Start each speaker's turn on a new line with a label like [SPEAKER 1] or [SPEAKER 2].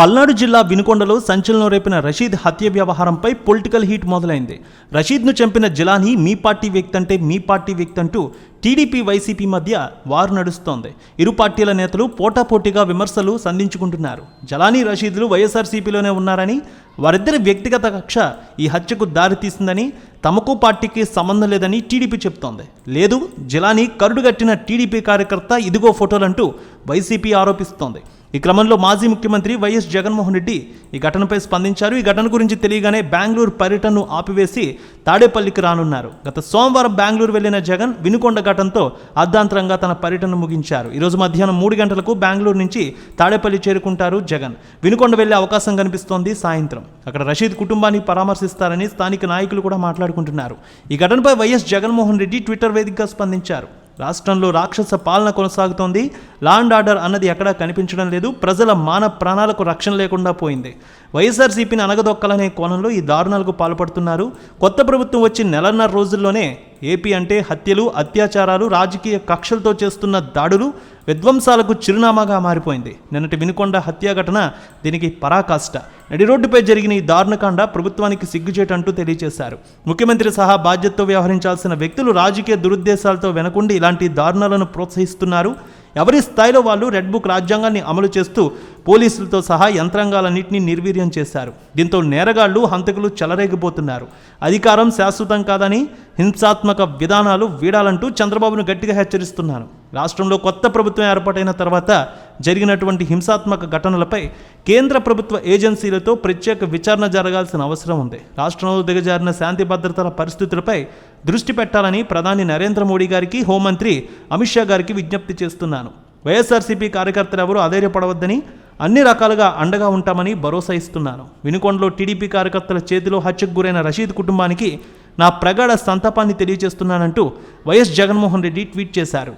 [SPEAKER 1] పల్నాడు జిల్లా వినుకొండలో సంచలనం రేపిన రషీద్ హత్య వ్యవహారంపై పొలిటికల్ హీట్ మొదలైంది. రషీద్ను చంపిన జిలానీ మీ పార్టీ వ్యక్తి అంటే మీ పార్టీ వ్యక్తి అంటూ టీడీపీ వైసీపీ మధ్య వారు నడుస్తోంది. ఇరు పార్టీల నేతలు పోటాపోటీగా విమర్శలు సంధించుకుంటున్నారు. జలానీ రషీద్లు వైఎస్ఆర్సీపీలోనే ఉన్నారని వారిద్దరి వ్యక్తిగత కక్ష ఈ హత్యకు దారితీసిందని తమకు పార్టీకి సంబంధం లేదని టీడీపీ చెప్తోంది. లేదు జిలానీ కరుడుగట్టిన టీడీపీ కార్యకర్త ఇదిగో ఫోటోలంటూ వైసీపీ ఆరోపిస్తోంది. ఈ క్రమంలో మాజీ ముఖ్యమంత్రి వైఎస్ జగన్మోహన్ రెడ్డి ఈ ఘటనపై స్పందించారు. ఈ ఘటన గురించి తెలియగానే బెంగళూరు పర్యటనను ఆపివేసి తాడేపల్లికి రానున్నారు. గత సోమవారం బెంగళూరు వెళ్ళిన జగన్ వినుకొండ ఘటనతో అర్ధాంతరంగా తన పర్యటన ముగించారు. ఈరోజు మధ్యాహ్నం మూడు గంటలకు బెంగళూరు నుంచి తాడేపల్లి చేరుకుంటారు జగన్. వినుకొండ వెళ్ళే అవకాశం కనిపిస్తోంది సాయంత్రం. అక్కడ రషీద్ కుటుంబాన్ని పరామర్శిస్తారని స్థానిక నాయకులు కూడా మాట్లాడుకుంటున్నారు. ఈ ఘటనపై వైఎస్ జగన్మోహన్ రెడ్డి ట్విట్టర్ వేదికగా స్పందించారు. రాష్ట్రంలో రాక్షస పాలన కొనసాగుతోంది. లా అండ్ ఆర్డర్ అన్నది ఎక్కడా కనిపించడం లేదు. ప్రజల మాన ప్రాణాలకు రక్షణ లేకుండా పోయింది. వైఎస్ఆర్సీపీని అనగదొక్కాలనే కోణంలో ఈ దారుణాలకు పాల్పడుతున్నారు. కొత్త ప్రభుత్వం వచ్చి నెలన్నర రోజుల్లోనే ఏపీ అంటే హత్యలు అత్యాచారాలు రాజకీయ కక్షలతో చేస్తున్న దాడులు విధ్వంసాలకు చిరునామాగా మారిపోయింది. నిన్నటి వినుకొండ హత్య ఘటన దీనికి పరాకాష్ట. నడి రోడ్డుపై జరిగిన ఈ దారుణకాండ ప్రభుత్వానికి సిగ్గుచేటంటూ తెలియజేశారు ముఖ్యమంత్రి సహా బాధ్యతతో వ్యవహరించాల్సిన వ్యక్తులు రాజకీయ దురుద్దేశాలతో వెనకుండి ఇలాంటి దారుణాలను ప్రోత్సహిస్తున్నారు. ఎవరి స్థాయిలో వాళ్ళు రెడ్ బుక్ రాజ్యాంగాన్ని అమలు చేస్తూ పోలీసులతో సహా యంత్రాంగాలన్నింటినీ నిర్వీర్యం చేశారు. దీంతో నేరగాళ్ళు హంతకులు చెలరేగిపోతున్నారు. అధికారం శాశ్వతం కాదని హింసాత్మక విధానాలు వీడాలంటూ చంద్రబాబును గట్టిగా హెచ్చరిస్తున్నాను రాష్ట్రంలో కొత్త ప్రభుత్వం ఏర్పాటైన తర్వాత జరిగినటువంటి హింసాత్మక ఘటనలపై కేంద్ర ప్రభుత్వ ఏజెన్సీలతో ప్రత్యేక విచారణ జరగాల్సిన అవసరం ఉంది. రాష్ట్రంలో దిగజారిన శాంతి భద్రతల పరిస్థితులపై దృష్టి పెట్టాలని ప్రధాని నరేంద్ర మోడీ గారికి హోంమంత్రి అమిత్ షా గారికి విజ్ఞప్తి చేస్తున్నాను. వైఎస్ఆర్సీపీ కార్యకర్తలు ఎవరూ అధైర్యపడవద్దని అన్ని రకాలుగా అండగా ఉంటామని భరోసా ఇస్తున్నాను. వినుకొండలో టీడీపీ కార్యకర్తల చేతిలో హత్యకు గురైన రషీద్ కుటుంబానికి నా ప్రగాఢ సంతాపాన్ని తెలియజేస్తున్నానంటూ వైఎస్ జగన్మోహన్ రెడ్డి ట్వీట్ చేశారు.